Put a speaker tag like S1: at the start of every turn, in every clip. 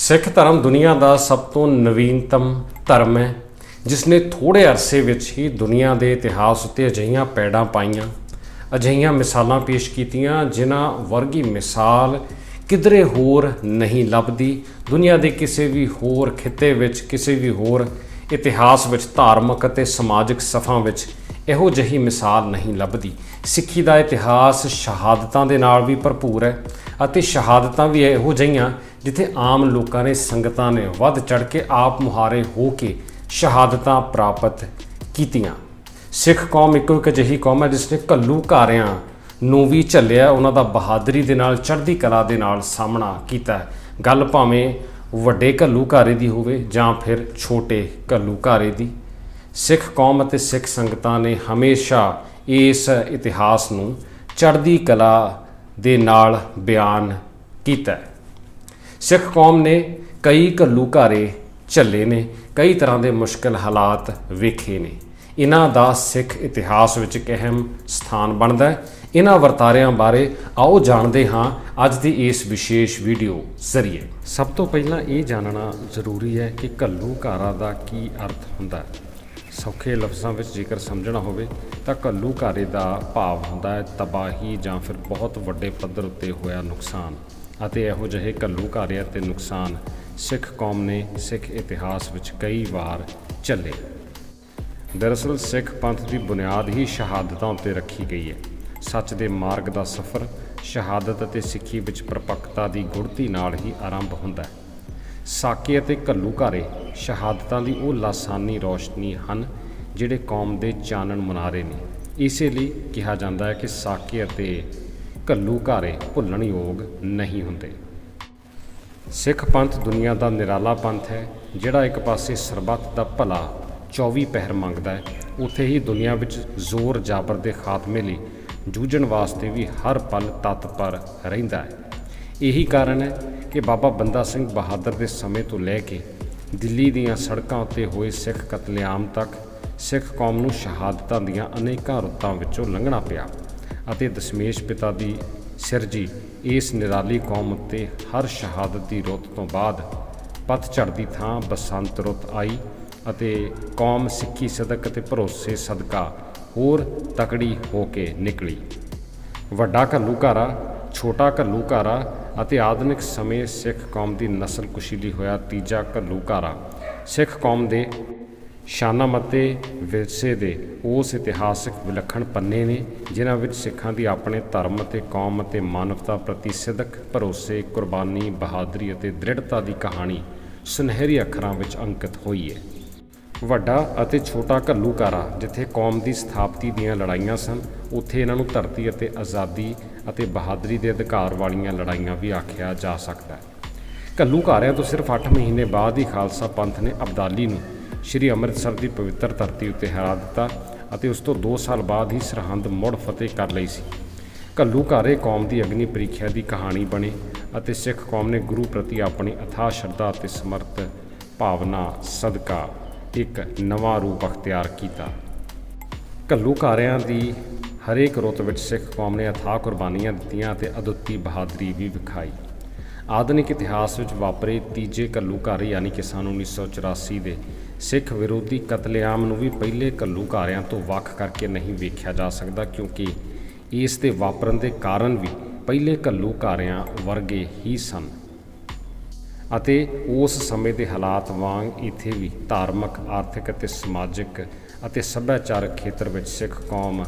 S1: ਸਿੱਖ ਧਰਮ ਦੁਨੀਆ ਦਾ ਸਭ ਤੋਂ ਨਵੀਨਤਮ ਧਰਮ ਹੈ ਜਿਸ ਨੇ ਥੋੜੇ ਅਰਸੇ ਵਿੱਚ ਹੀ ਦੁਨੀਆ ਦੇ ਇਤਿਹਾਸ ਉੱਤੇ ਅਜਿਹੀਆਂ ਪੈੜਾਂ ਪਾਈਆਂ, ਅਜਿਹੀਆਂ ਮਿਸਾਲਾਂ ਪੇਸ਼ ਕੀਤੀਆਂ, ਜਿਨ੍ਹਾਂ ਵਰਗੀ ਮਿਸਾਲ ਕਿਧਰੇ ਹੋਰ ਨਹੀਂ ਲੱਭਦੀ, ਦੁਨੀਆ ਦੇ ਕਿਸੇ ਵੀ ਹੋਰ ਖਿੱਤੇ ਵਿੱਚ, ਕਿਸੇ ਵੀ ਹੋਰ ਇਤਿਹਾਸ ਵਿੱਚ, ਧਾਰਮਿਕ ਅਤੇ ਸਮਾਜਿਕ ਸਫਾਂ ਵਿੱਚ ਇਹੋ ਜਿਹੀ ਮਿਸਾਲ ਨਹੀਂ ਲੱਭਦੀ। ਸਿੱਖੀ ਦਾ ਇਤਿਹਾਸ ਸ਼ਹਾਦਤਾਂ ਦੇ ਨਾਲ ਵੀ ਭਰਪੂਰ ਹੈ ਅਤੇ ਸ਼ਹਾਦਤਾਂ ਵੀ ਇਹੋ ਜਿਹੀਆਂ ਜਿੱਥੇ ਆਮ ਲੋਕਾਂ ਨੇ ਸੰਗਤਾਂ ਨੇ ਵੱਧ ਚੜ ਕੇ ਆਪ ਮੁਹਾਰੇ ਹੋ ਕੇ ਸ਼ਹਾਦਤਾਂ ਪ੍ਰਾਪਤ ਕੀਤੀਆਂ। ਸਿੱਖ ਕੌਮ ਇੱਕੋ ਇੱਕ ਅਜਿਹੀ ਕੌਮ ਹੈ ਜਿਸ ਨੇ ਘੱਲੂ ਘਾਰਿਆਂ ਨੂੰ ਵੀ ਝੱਲਿਆ, ਉਹਨਾਂ ਦਾ ਬਹਾਦਰੀ ਦੇ ਨਾਲ, ਚੜ੍ਹਦੀ ਕਲਾ ਦੇ ਨਾਲ ਸਾਹਮਣਾ ਕੀਤਾ ਗੱਲ ਭਾਵੇਂ ਵੱਡੇ ਘੱਲੂ ਘਾਰੇ ਦੀ ਹੋਵੇ ਜਾਂ ਫਿਰ ਛੋਟੇ ਘੱਲੂ ਘਾਰੇ ਦੀ, ਸਿੱਖ ਕੌਮ ਅਤੇ ਸਿੱਖ ਸੰਗਤਾਂ ਨੇ ਹਮੇਸ਼ਾ ਇਸ ਇਤਿਹਾਸ ਨੂੰ ਚੜ੍ਹਦੀ ਕਲਾ ਦੇ ਨਾਲ ਬਿਆਨ ਕੀਤਾ ਸਿੱਖ ਕੌਮ ਨੇ ਕਈ ਘੱਲੂ ਘਾਰੇ ਝੱਲੇ ਨੇ, ਕਈ ਤਰ੍ਹਾਂ ਦੇ ਮੁਸ਼ਕਲ ਹਾਲਾਤ ਵੇਖੇ ਨੇ। ਇਹਨਾਂ ਦਾ ਸਿੱਖ ਇਤਿਹਾਸ ਵਿੱਚ ਇੱਕ ਅਹਿਮ ਸਥਾਨ ਬਣਦਾ ਹੈ। ਇਹਨਾਂ ਵਰਤਾਰਿਆਂ ਬਾਰੇ ਆਓ ਜਾਣਦੇ ਹਾਂ ਅੱਜ ਦੀ ਇਸ ਵਿਸ਼ੇਸ਼ ਵੀਡੀਓ ਜ਼ਰੀਏ। ਸਭ ਤੋਂ ਪਹਿਲਾਂ ਇਹ ਜਾਣਨਾ ਜ਼ਰੂਰੀ ਹੈ ਕਿ ਘੱਲੂ ਘਾਰਾ ਦਾ ਕੀ ਅਰਥ ਹੁੰਦਾ ਹੈ। ਸੌਖੇ ਲਫ਼ਜ਼ਾਂ ਵਿੱਚ ਜੇਕਰ ਸਮਝਣਾ ਹੋਵੇ ਤਾਂ ਘੱਲੂ ਘਾਰੇ ਦਾ ਭਾਵ ਹੁੰਦਾ ਹੈ ਤਬਾਹੀ ਜਾਂ ਫਿਰ ਬਹੁਤ ਵੱਡੇ ਪੱਧਰ ਉੱਤੇ ਹੋਇਆ ਨੁਕਸਾਨ। ਅਤੇ ਇਹੋ ਜਿਹੇ ਘੱਲੂਘਾਰੇ ਅਤੇ ਨੁਕਸਾਨ ਸਿੱਖ ਕੌਮ ਨੇ, ਸਿੱਖ ਇਤਿਹਾਸ ਵਿੱਚ ਕਈ ਵਾਰ ਝੱਲੇ। ਦਰਅਸਲ, ਸਿੱਖ ਪੰਥ ਦੀ ਬੁਨਿਆਦ ਹੀ ਸ਼ਹਾਦਤਾਂ ਉੱਤੇ ਰੱਖੀ ਗਈ ਹੈ। ਸੱਚ ਦੇ ਮਾਰਗ ਦਾ ਸਫ਼ਰ, ਸ਼ਹਾਦਤ ਅਤੇ ਸਿੱਖੀ ਵਿੱਚ ਪਰਪੱਕਤਾ ਦੀ ਗੁੜਤੀ ਨਾਲ ਹੀ ਆਰੰਭ ਹੁੰਦਾ ਹੈ। ਸਾਕੇ ਅਤੇ ਘੱਲੂਘਾਰੇ ਸ਼ਹਾਦਤਾਂ ਦੀ ਉਹ ਲਾਸਾਨੀ ਰੋਸ਼ਨੀ ਹਨ ਜਿਹੜੇ ਕੌਮ ਦੇ ਚਾਨਣ ਮੁਨਾਰੇ ਨੇ। ਇਸੇ ਲਈ ਕਿਹਾ ਜਾਂਦਾ ਹੈ ਕਿ ਸਾਕੇ ਅਤੇ ਘੱਲੂ ਘਾਰੇ ਭੁੱਲਣਯੋਗ ਨਹੀਂ ਹੁੰਦੇ। ਸਿੱਖ ਪੰਥ ਦੁਨੀਆ ਦਾ ਨਿਰਾਲਾ ਪੰਥ ਹੈ, ਜਿਹੜਾ ਇੱਕ ਪਾਸੇ ਸਰਬੱਤ ਦਾ ਭਲਾ 24 ਪਹਿਰ ਮੰਗਦਾ ਹੈ, ਉੱਥੇ ਹੀ ਦੁਨੀਆ ਵਿੱਚ ਜ਼ੋਰ ਜਾਬਰ ਦੇ ਖਾਤਮੇ ਲਈ ਜੂਝਣ ਵਾਸਤੇ ਵੀ ਹਰ ਪਲ ਤਤਪਰ ਰਹਿੰਦਾ ਹੈ। ਇਹੀ ਕਾਰਨ ਹੈ ਕਿ ਬਾਬਾ ਬੰਦਾ ਸਿੰਘ ਬਹਾਦਰ ਦੇ ਸਮੇਂ ਤੋਂ ਲੈ ਕੇ ਦਿੱਲੀ ਦੀਆਂ ਸੜਕਾਂ ਉੱਤੇ ਹੋਏ ਸਿੱਖ ਕਤਲੇਆਮ ਤੱਕ ਸਿੱਖ ਕੌਮ ਨੂੰ ਸ਼ਹਾਦਤਾਂ ਦੀਆਂ ਅਨੇਕਾਂ ਰੁੱਤਾਂ ਵਿੱਚੋਂ ਲੰਘਣਾ ਪਿਆ। ਅਤੇ ਦਸ਼ਮੇਸ਼ ਪਿਤਾ ਦੀ ਸਿਰਜੀ ਇਸ ਨਿਰਾਲੀ ਕੌਮ ਉੱਤੇ ਹਰ ਸ਼ਹਾਦਤ ਦੀ ਰੁੱਤ ਤੋਂ ਬਾਅਦ ਪਤਝੜ ਦੀ ਥਾਂ ਬਸੰਤ ਰੁੱਤ ਆਈ ਅਤੇ ਕੌਮ ਸਿੱਖੀ ਸਦਕ ਅਤੇ ਭਰੋਸੇ ਸਦਕਾ ਹੋਰ ਤਕੜੀ ਹੋ ਕੇ ਨਿਕਲੀ। ਵੱਡਾ ਘੱਲੂਘਾਰਾ, ਛੋਟਾ ਘੱਲੂਘਾਰਾ ਅਤੇ ਆਧੁਨਿਕ ਸਮੇਂ ਸਿੱਖ ਕੌਮ ਦੀ ਨਸਲ ਕੁਸ਼ੀਲੀ ਹੋਇਆ ਤੀਜਾ ਘੱਲੂਘਾਰਾ। ਸਿੱਖ ਕੌਮ ਦੇ ਸ਼ਾਨਾਮਤੇ ਵਿਰਸੇ ਦੇ ਉਸ ਇਤਿਹਾਸਕ ਵਿਲੱਖਣ ਪੰਨੇ ਨੇ, ਜਿਨ੍ਹਾਂ ਵਿੱਚ ਸਿੱਖਾਂ ਦੀ ਆਪਣੇ ਧਰਮ ਅਤੇ ਕੌਮ ਅਤੇ ਮਾਨਵਤਾ ਪ੍ਰਤੀ ਸਿਦਕ, ਭਰੋਸੇ, ਕੁਰਬਾਨੀ, ਬਹਾਦਰੀ ਅਤੇ ਦ੍ਰਿੜਤਾ ਦੀ ਕਹਾਣੀ ਸੁਨਹਿਰੀ ਅੱਖਰਾਂ ਵਿੱਚ ਅੰਕਿਤ ਹੋਈ ਹੈ। ਵੱਡਾ ਅਤੇ ਛੋਟਾ ਘੱਲੂਘਾਰਾ ਜਿੱਥੇ ਕੌਮ ਦੀ ਸਥਾਪਤੀ ਦੀਆਂ ਲੜਾਈਆਂ ਸਨ, ਉੱਥੇ ਇਹਨਾਂ ਨੂੰ ਧਰਤੀ ਅਤੇ ਆਜ਼ਾਦੀ ਅਤੇ ਬਹਾਦਰੀ ਦੇ ਅਧਿਕਾਰ ਵਾਲੀਆਂ ਲੜਾਈਆਂ ਵੀ ਆਖਿਆ ਜਾ ਸਕਦਾ ਹੈ। ਘੱਲੂਕਾਰਿਆਂ ਤੋਂ ਸਿਰਫ 8 ਮਹੀਨੇ ਬਾਅਦ ਹੀ ਖਾਲਸਾ ਪੰਥ ਨੇ ਅਬਦਾਲੀ ਨੂੰ ਸ੍ਰੀ ਅੰਮ੍ਰਿਤਸਰ ਦੀ ਪਵਿੱਤਰ ਧਰਤੀ ਉੱਤੇ ਹਰਾ ਦਿੱਤਾ ਅਤੇ ਉਸ ਤੋਂ 2 ਸਾਲ ਬਾਅਦ ਹੀ ਸਰਹੰਦ ਮੁੜ ਫਤਿਹ ਕਰ ਲਈ ਸੀ। ਘੱਲੂ ਘਾਰੇ ਕੌਮ ਦੀ ਅਗਨੀ ਪ੍ਰੀਖਿਆ ਦੀ ਕਹਾਣੀ ਬਣੇ ਅਤੇ ਸਿੱਖ ਕੌਮ ਨੇ ਗੁਰੂ ਪ੍ਰਤੀ ਆਪਣੀ ਅਥਾਹ ਸ਼ਰਧਾ ਅਤੇ ਸਮਰਥ ਭਾਵਨਾ ਸਦਕਾ ਇੱਕ ਨਵਾਂ ਰੂਪ ਅਖਤਿਆਰ ਕੀਤਾ। ਘੱਲੂ ਘਾਰਿਆਂ ਦੀ ਹਰੇਕ ਰੁੱਤ ਵਿੱਚ ਸਿੱਖ ਕੌਮ ਨੇ ਅਥਾਹ ਕੁਰਬਾਨੀਆਂ ਦਿੱਤੀਆਂ ਅਤੇ ਅਦੁੱਤੀ ਬਹਾਦਰੀ ਵੀ ਵਿਖਾਈ। ਆਧੁਨਿਕ ਇਤਿਹਾਸ ਵਿੱਚ ਵਾਪਰੇ ਤੀਜੇ ਘੱਲੂ ਯਾਨੀ ਕਿ ਸਨ 1984 ਦੇ ਸਿੱਖ ਵਿਰੋਧੀ ਕਤਲੇਆਮ ਨੂੰ ਵੀ ਪਹਿਲੇ ਘੱਲੂਘਾਰਿਆਂ ਤੋਂ ਵੱਖ ਕਰਕੇ ਨਹੀਂ ਵੇਖਿਆ ਜਾ ਸਕਦਾ ਕਿਉਂਕਿ ਇਸ ਦੇ ਵਾਪਰਨ ਦੇ ਕਾਰਨ ਵੀ ਪਹਿਲੇ ਘੱਲੂਘਾਰਿਆਂ ਵਰਗੇ ਹੀ ਸਨ। ਅਤੇ ਉਸ ਸਮੇਂ ਦੇ ਹਾਲਾਤ ਵਾਂਗ ਇੱਥੇ ਵੀ ਧਾਰਮਿਕ, ਆਰਥਿਕ ਅਤੇ ਸਮਾਜਿਕ ਅਤੇ ਸੱਭਿਆਚਾਰਕ ਖੇਤਰ ਵਿੱਚ ਸਿੱਖ ਕੌਮ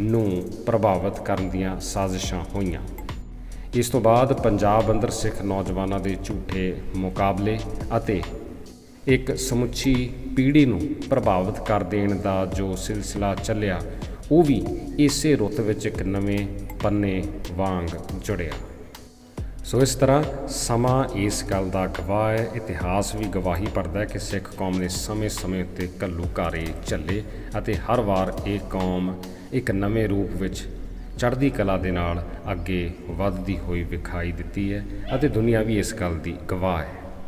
S1: ਨੂੰ ਪ੍ਰਭਾਵਿਤ ਕਰਨ ਦੀਆਂ ਸਾਜ਼ਿਸ਼ਾਂ ਹੋਈਆਂ। ਇਸ ਤੋਂ ਬਾਅਦ ਪੰਜਾਬ ਅੰਦਰ ਸਿੱਖ ਨੌਜਵਾਨਾਂ ਦੇ ਝੂਠੇ ਮੁਕਾਬਲੇ ਅਤੇ ਇੱਕ ਸਮੁੱਚੀ ਪੀੜ੍ਹੀ ਨੂੰ ਪ੍ਰਭਾਵਿਤ ਕਰ ਦੇਣ ਦਾ ਜੋ ਸਿਲਸਿਲਾ ਚੱਲਿਆ, ਉਹ ਵੀ ਇਸੇ ਰੁੱਤ ਵਿੱਚ ਇੱਕ ਨਵੇਂ ਪੰਨੇ ਵਾਂਗ ਜੁੜਿਆ। ਸੋ ਇਸ ਤਰ੍ਹਾਂ ਸਮਾਂ ਇਸ ਗੱਲ ਦਾ ਗਵਾਹ ਹੈ, ਇਤਿਹਾਸ ਵੀ ਗਵਾਹੀ ਭਰਦਾ ਹੈ ਕਿ ਸਿੱਖ ਕੌਮ ਨੇ ਸਮੇਂ-ਸਮੇਂ ਉੱਤੇ ਘੱਲੂ ਘਾਰੇ ਝੱਲੇ ਅਤੇ ਹਰ ਵਾਰ ਇਹ ਕੌਮ ਇੱਕ ਨਵੇਂ ਰੂਪ ਵਿੱਚ ਚੜ੍ਹਦੀ ਕਲਾ ਦੇ ਨਾਲ ਅੱਗੇ ਵੱਧਦੀ ਹੋਈ ਵਿਖਾਈ ਦਿੱਤੀ ਹੈ ਅਤੇ ਦੁਨੀਆ ਵੀ ਇਸ ਗੱਲ ਦੀ ਗਵਾਹ ਹੈ।